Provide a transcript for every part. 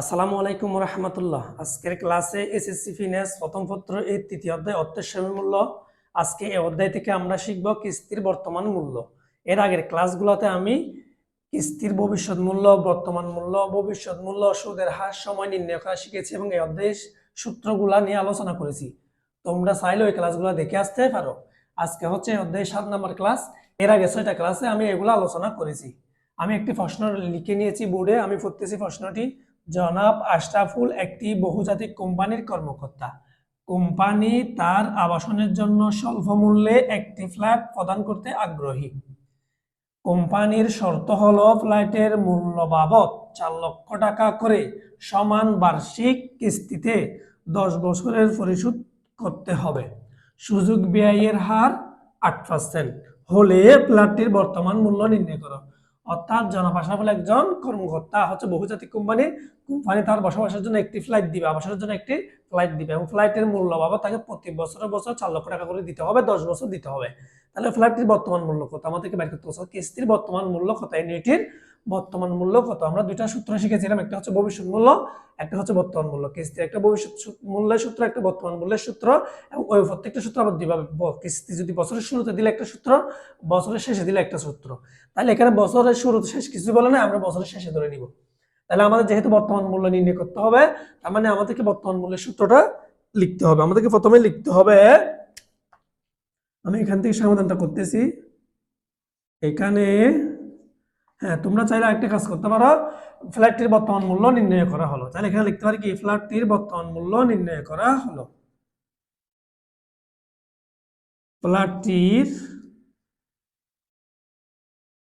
আসসালামু আলাইকুম রহমতুল্লাহ। আজকের ক্লাসে এসএসসি ফিনেস প্রথম পত্র এই তৃতীয় অধ্যায় অর্থের মূল্য। আজকে এই অধ্যায় থেকে আমরা শিখব কিস্তির বর্তমান মূল্য। এর আগের ক্লাসগুলোতে আমি কিস্তির ভবিষ্যৎ মূল্য, বর্তমান মূল্য, ভবিষ্যৎ মূল্য, সুদের হার, সময় নির্ণয় করা শিখেছি এবং এই অধ্যায়ের সূত্রগুলা নিয়ে আলোচনা করেছি। তোমরা চাইলে ওই ক্লাসগুলো দেখে আসতে পারো। আজকে হচ্ছে এই অধ্যায়ের সাত নম্বর ক্লাস। এর আগে ছয়টা ক্লাসে আমি এগুলো আলোচনা করেছি। আমি একটি প্রশ্ন লিখে নিয়েছি বোর্ডে, আমি পড়তেছি প্রশ্নটি। জনাব আশরাফুল একটি বহুজাতিক কোম্পানির কর্মকর্তা। কোম্পানি তার আবাসনের জন্য স্বল্প মূল্যে একটি ফ্ল্যাট প্রদান করতে আগ্রহী। কোম্পানির শর্ত হল ফ্ল্যাটের মূল্য বাবদ চার লক্ষ টাকা করে সমান বার্ষিক কিস্তিতে দশ বছরের পরিশোধ করতে হবে। সুযোগ ব্যয়ের হার আট পার্সেন্ট হলে ফ্ল্যাটটির বর্তমান মূল্য নির্ণয় করো। অর্থাৎ জনাব আশরাফুল একজন কর্মকর্তা, হচ্ছে বহুজাতিক কোম্পানি কোম্পানি তার বসবাসের জন্য একটি ফ্লাইট দিবে আবাসের জন্য একটি ফ্লাইট দিবে এবং ফ্লাইটের মূল্য বাবা তাকে প্রতি বছরের বছর চার লক্ষ টাকা করে দিতে হবে, দশ বছর দিতে হবে। তাহলে ফ্লাইটটির বর্তমান মূল্য কত? আমাদেরকে বের করতে হবে কিস্তির বর্তমান মূল্য কত? এনইটির বর্তমান মূল্য কত? আমরা দুইটা সূত্র শিখেছিলাম, একটা হচ্ছে ভবিষ্যৎ মূল্য, একটা হচ্ছে বর্তমান মূল্য। কিস্তির একটা ভবিষ্যৎ মূল্যের সূত্র, একটা বর্তমান মূল্যের সূত্র, এবং ওই প্রত্যেকটা সূত্র আবার দিবা কিস্তি যদি বছরের শুরুতে দিলে একটা সূত্র, বছরের শেষে দিলে একটা সূত্র। তাহলে এখানে বছরের শুরু শেষ কিছু বলে না, আমরা বছরের শেষে ধরে নিব। তাহলে আমাদের যেহেতু বর্তমান মূল্য নির্ণয় করতে হবে, তার মানে আমাদেরকে বর্তমান মূল্যের সূত্রটা লিখতে হবে। আমাদেরকে প্রথমে লিখতে হবে, আমি এখান থেকে সমাধানটা করতেছি। এখানে হ্যাঁ তোমরা চাইলে একটা কাজ করতে পারো। ফ্ল্যাটটির বর্তমান মূল্য নির্ণয় করা হলো। তাহলে এখানে লিখতে পারি কি? ফ্ল্যাটটির বর্তমান মূল্য নির্ণয় করা হলো। ফ্ল্যাটটির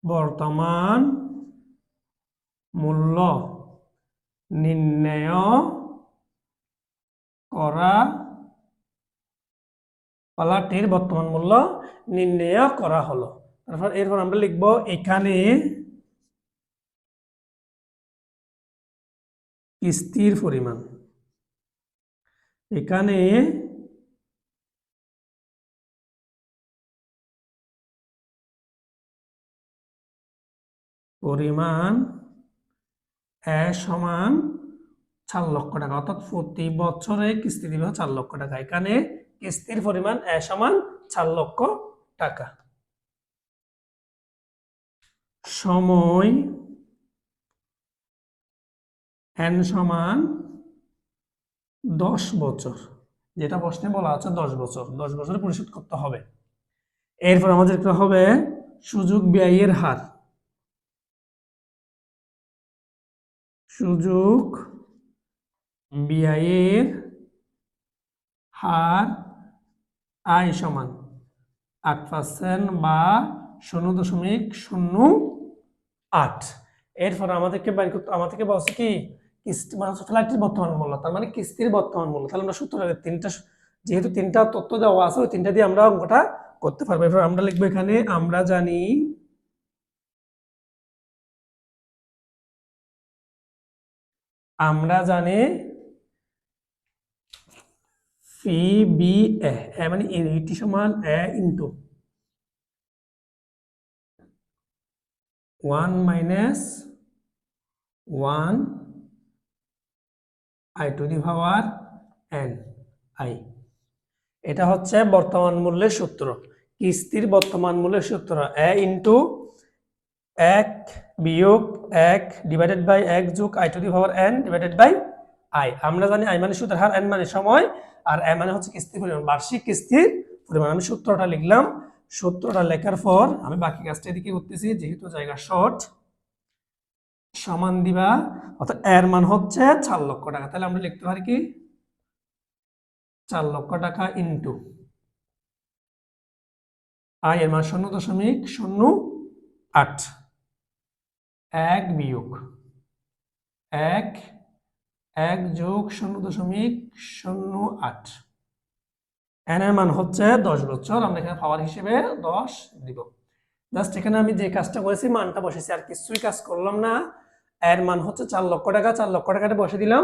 বর্তমান মূল্য নির্ণয় করা, ফ্ল্যাটটির বর্তমান মূল্য নির্ণয় করা হলো। তারপর এরপর আমরা লিখব এখানে কিস্তির পরিমাণ। এখানে পরিমাণ এ সমান চার লক্ষ টাকা, অর্থাৎ প্রতি বছরে কিস্তি দিবে চার লক্ষ টাকা। এখানে কিস্তির পরিমাণ এ সমান চার লক্ষ টাকা। সময় এন সমান দশ বছর। যেটা প্রশ্নে বলা আছে দশ বছর। দশ বছরে পরিশোধ করতে হবে। এরপর আমাদের হবে সুযোগ ব্যয়ের হার। সুযোগ ব্যয়ের হার আয় সমান আট পার্সেন্ট বা শূন্য দশমিক শূন্য আট। এরপর আমাদেরকে বাইর করতে আমাদেরকে বলছে কি? কিস্তি মানে ফ্ল্যাটের বর্তমান মূল্য, তার মানে কিস্তির বর্তমান মূল্য। তাহলে আমরা সূত্র তিনটা যেহেতু তিনটা তথ্য দেওয়া আছে, ওই তিনটা দিয়ে আমরা অঙ্কটা করতে পারব। এরপর আমরা লিখব এখানে, আমরা জানি আমরা জানি ফি বি এ মানে এটি সমান A into one minus one I to the power N I এটা হচ্ছে বর্তমান মূল্যের সূত্র। কিস্তির বর্তমান মূল্যের সূত্র এ ইন্টু এক বিয়োগ এক ডিভাইডেড বাই এক যোগ I to the power N divided by I আমরা জানি আই মানে সুদের হার এন মানে সময়, আর এ মানে হচ্ছে কিস্তির পরিমাণ। বার্ষিক কিস্তির পরিমাণ। আমি সূত্রটা লিখলাম। সূত্রটা লেখার পর আমি বাকি কাজটা এদিকে করতেছি, যেহেতু জায়গা শর্ট সমান দিবা, অর্থাৎ এর মান হচ্ছে চার লক্ষ টাকা। তাহলে আমরা লিখতে পারি কি? চার লক্ষ টাকা ইন্টু আই এর মান শূন্য দশমিক শূন্য আট। এক বিয়োগ। এক এক যোগ শূন্য দশমিক শূন্য আট। এন এর মান হচ্ছে দশ বছর, আমরা এখানে পাওয়ার হিসেবে দশ দিব। জাস্ট এখানে আমি যে কাজটা করেছি, মানটা বসেছি, আর কিছুই কাজ করলাম না। এর মান হচ্ছে চার লক্ষ টাকা, চার লক্ষ টাকাটা বসে দিলাম।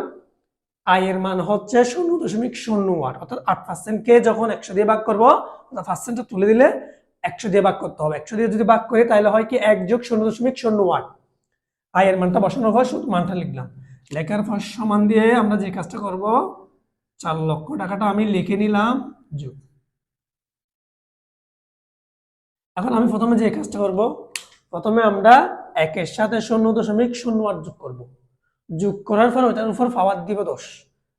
আয়ের মান হচ্ছে শূন্য দশমিক শূন্য আট অর্থাৎ আট পার্সেন্টকে যখন একশো দিয়ে ভাগ করব পার্সেন্টটা তুলে দিলে একশো দিয়ে ভাগ করতে হবে। একশো দিয়ে যদি ভাগ করি, তাহলে হয় কি এক যোগ শূন্য দশমিক শূন্য আট আয়ের মানটা বসানোর পর শুধু মানটা লিখলাম। লেখার পর সমান দিয়ে আমরা যে কাজটা করব, চার লক্ষ টাকাটা আমি লিখে নিলাম যোগ। এখন আমি প্রথমে যে কাজটা করব, প্রথমে আমরা একের সাথে শূন্য দশমিক শূন্য আট যোগ করব। যোগ করার পর ওটার উপর পাওয়ার দিব দশ।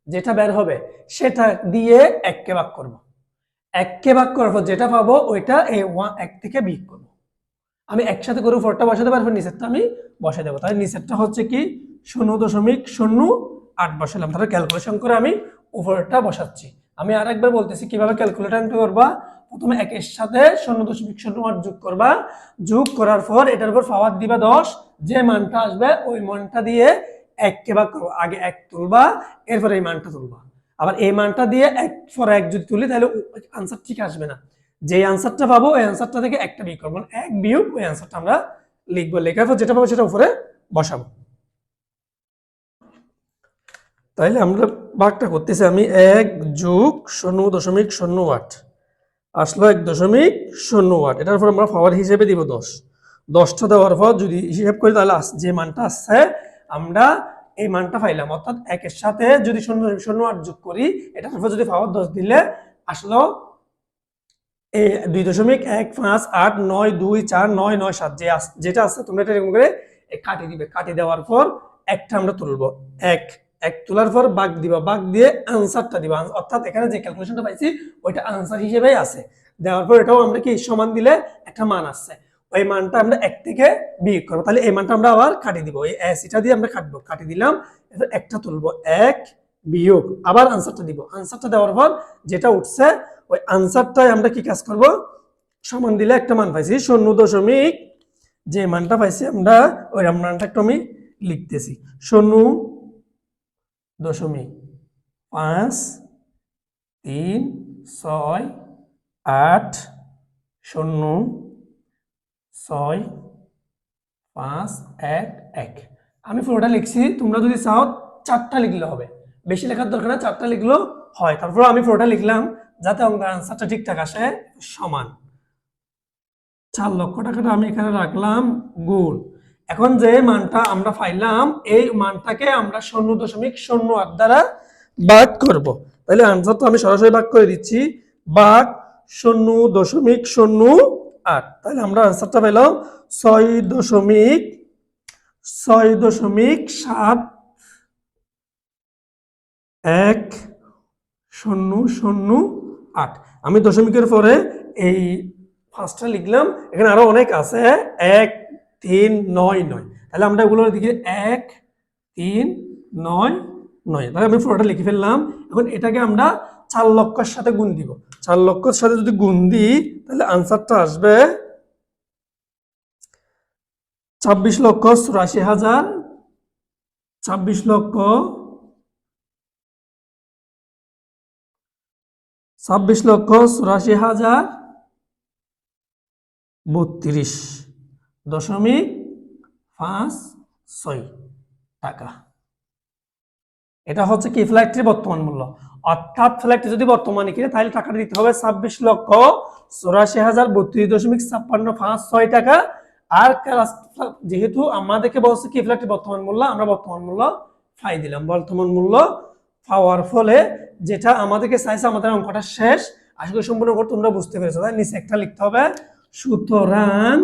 যেটা বের হবে, সেটা দিয়ে এককে ভাগ করব। এককে ভাগ করার পর যেটা পাবো, ওইটা এই ওয়ান, এক থেকে বিয়োগ করব। আমি একসাথে করে উপরটা বসাতে পারব, নিচেরটা আমি বসে দেবো। তাহলে নিচেরটা হচ্ছে কি? শূন্য দশমিক শূন্য আট বসালাম। তাহলে ক্যালকুলেশন করে আমি উপরটা বসাচ্ছি। আমি আরেকবার বলতেছি কীভাবে ক্যালকুলেশন করবা? প্রথমে একের সাথে শূন্য দশমিক শূন্য আট যোগ করবা। যোগ করার পর এটার উপর পাওয়ার দিবা দশ। যে মানটা আসবে ওই মানটা দিয়ে এককে ভাগ করব। আগে এক তুলবা, এরপর এই মানটা তুলবা। আবার এই মানটা দিয়ে এক ফর এক যদি তুলি, তাহলে আনসার ঠিক আসবে না। যে আনসারটা পাবো, ওই আনসারটা থেকে একটা বিয়োগ করব। মানে এক বিয়োগ, ওই আনসারটা আমরা লিখব। লেখার পর যেটা পাবো, সেটা উপরে বসাবো। তাইলে আমরা ভাগটা করতেছি আমি এক যোগ শূন্য দশমিক শূন্য আট। আসলো এক দশমিক শূন্য আট এটার উপর আমরা পাওয়ার হিসেবে দিব দশ। দশটা দেওয়ার পর যদি হিসেব করি তাহলে যে মানটা আসছে, আমরা এই মানটা পাইলাম। অর্থাৎ একের সাথে যদি শূন্য শূন্য আট যোগ করি, এটার উপর যদি পাওয়ার দশ দিলে আসলো এই দুই দশমিক এক পাঁচ আট নয় দুই চার নয় নয় সাত। যে যেটা আছে তোমরা এটা এরকম করে এ কাটি দিবে। কাটি দেওয়ার পর একটা আমরা তুলবো। এক এক তোলার পর বাঘ দিবা, বাঘ দিয়ে আনসারটা দিবা। অর্থাৎ এখানে যে ক্যালকুলেশনটা পাইছি, ওইটা আনসার হিসেবেই আছে। দেওয়ার পর এটাও আমরা কি সমান দিলে একটা মান আসছে। ওই মানটা আমরা এক থেকে বিয়োগ করব। তাহলে এই মানটা আমরা আবার কাটিয়ে দিব। এই অ্যাসিটা দিয়ে আমরা কাটবো। কাটিয়ে দিলাম এবার একটা তুলবো, এক বিয়োগ, আবার আনসারটা দিব। আনসারটা দেওয়ার পর যেটা উঠছে, ওই আনসারটাই আমরা কি কাজ করব? সমান দিলে একটা মান পাইছি শূন্য দশমিক, যে মানটা পাইছি আমরা, ওই মানটা একটু আমি লিখতেছি। শূন্য দশমিক পাঁচ, তিন, ছয়, আট, শূন্য, ছয়, পাঁচ, এক এক। আমি পুরোটা লিখছি, তোমরা যদি চাও চারটা লিখলে হবে। বেশি লেখার দরকার না চারটা লিখলেও হয়। তারপর আমি পুরোটা লিখলাম, যাতে অঙ্কের আনসারটা ঠিকঠাক আসে, সমান। চার লক্ষ টাকাটা আমি এখানে রাখলাম, গুণ। এখন যে মানটা আমরা পাইলাম, এই মানটাকে আমরা শূন্য দশমিক শূন্য আট দ্বারা ভাগ করব। তাহলে আনসার তো আমি সরাসরি ভাগ করে দিচ্ছি। ভাগ শূন্য দশমিক শূন্য আট। তাহলে আমরা আনসারটা পেলাম ছয় দশমিক ছয় দশমিক সাত, এক, শূন্য শূন্য আট। আমি দশমিকের পরে এই ফার্স্টটা লিখলাম। এখানে আরও অনেক আছে। এক তিন নয় নয়। তাহলে আমরা এগুলোর দিকে এক, তিন, নয় নয়। তাহলে আমি পুরোটা লিখে ফেললাম। এখন এটাকে আমরা চার লক্ষের সাথে গুণ দিব। চার লক্ষের সাথে যদি গুণ দিই, তাহলে আনসারটা আসবে ছাব্বিশ লক্ষ চুরাশি হাজার, ছাব্বিশ লক্ষ ছাব্বিশ লক্ষ চুরাশি হাজার, বত্রিশ। দশমিক পাঁচ ছয় টাকা। এটা হচ্ছে কি ফ্ল্যাটটির বর্তমান মূল্য। অর্থাৎ ফ্ল্যাটটি যদি বর্তমানে কিনে, তাহলে টাকাটা দিতে হবে ছাব্বিশ লক্ষ চৌরাশি হাজার বত্রিশ দশমিক ছাপ্পান্ন পাঁচ ছয় টাকা। আর যেহেতু আমাদেরকে বলছে কি ফ্ল্যাটটির বর্তমান মূল্য, আমরা বর্তমান মূল্য ফাই দিলাম। বর্তমান মূল্য পাওয়ার ফলে যেটা আমাদেরকে চাইছে, আমাদের অঙ্কটা শেষ। আশা করি সম্পূর্ণ তোমরা বুঝতে পেরেছ। তাই নিচে একটা লিখতে হবে। সুতরাং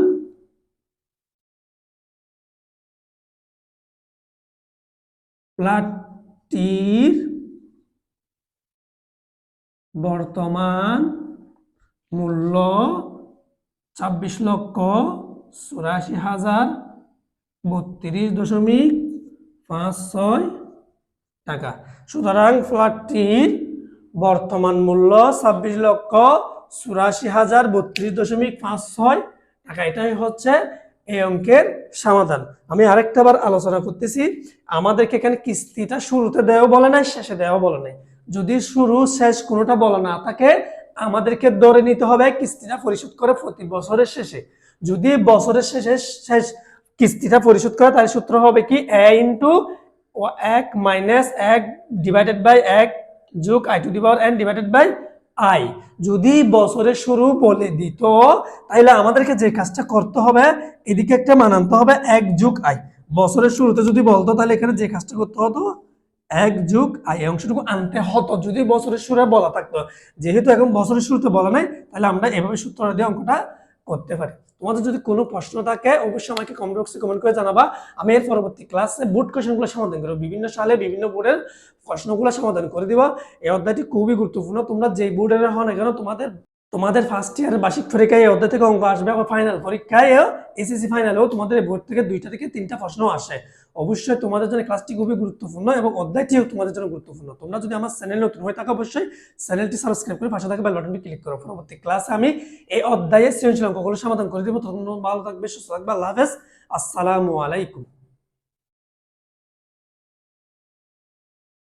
প্লাটটির বর্তমান মূল্য ছাব্বিশ লক্ষ চুরাশি হাজার বত্রিশ দশমিক পাঁচ ছয় টাকা। সুতরাং ফ্ল্যাটটির বর্তমান মূল্য ছাব্বিশ লক্ষ চুরাশি হাজার বত্রিশ দশমিক পাঁচ ছয় টাকা। এটাই হচ্ছে এই অঙ্কের সমাধান। আমি আরেকটা বার আলোচনা করতেছি। আমাদেরকে এখানে কিস্তিটা শুরুতে দেওয়া বলে নাই, শেষে দেওয়া বলে নাই। যদি শুরু, শেষ কোনোটা বলা না থাকে, আমাদেরকে ধরে নিতে হবে কিস্তিটা পরিশোধ করে প্রতি বছরের শেষে। যদি বছরের শেষে শেষ কিস্তিটা পরিশোধ করে তার সূত্র হবে কি? এ ইন্টু এক মাইনাস এক ডিভাইডেড বাই এক যোগ I to the power N divided by I যদি বছরের শুরু বলে দিত তাহলে আমাদেরকে যে কাজটা করতে হবে, এদিকে একটা মান আনতে হবে, এক যুগ আয়। বছরের শুরুতে যদি বলতো তাহলে এখানে যে কাজটা করতে হতো, এক যুগ আয়। অংশটুকু আনতে হতো, যদি বছরের শুরু বলা থাকতো। যেহেতু এখন বছরের শুরুতে বলা নাই তাহলে আমরা এভাবে সূত্র দিয়ে অঙ্কটা করতে পারি। তোমাদের যদি কোনো প্রশ্ন থাকে, অবশ্যই আমাকে কমেন্ট বক্সে কমেন্ট করে জানাবা। আমি এর পরবর্তী ক্লাসে বোর্ড কোয়েশনগুলো সমাধান করব। বিভিন্ন সালে বিভিন্ন বোর্ডের প্রশ্নগুলো সমাধান করে দিবা। এই অধ্যায়টি খুবই গুরুত্বপূর্ণ। তোমরা যেই বোর্ডের হও না কেন, তোমাদের তোমাদের ফার্স্ট ইয়ারের বার্ষিক পরীক্ষায় অধ্যায় থেকে অঙ্ক আসবে, আবার ফাইনাল পরীক্ষায় এসএসসি ফাইনালেও তোমাদের বোর্ড থেকে দুইটা থেকে তিনটা প্রশ্ন আসে। অবশ্যই তোমাদের জন্য ক্লাসটি খুবই গুরুত্বপূর্ণ এবং অধ্যায়টিও তোমাদের জন্য গুরুত্বপূর্ণ। তোমরা যদি আমার চ্যানেল নতুন হয়ে থাকো, অবশ্যই চ্যানেলটি সাবস্ক্রাইব করে পাশে থাকা বেল বাটনটি ক্লিক করো। পরবর্তী ক্লাসে আমি এই অধ্যায়ে সৃজনশীল অঙ্কগুলো সমাধান করে দেবো। তখন ভালো থাকবে, সুস্থ থাকবে, আল্লাহ হাফেজ। আসসালামু আলাইকুম।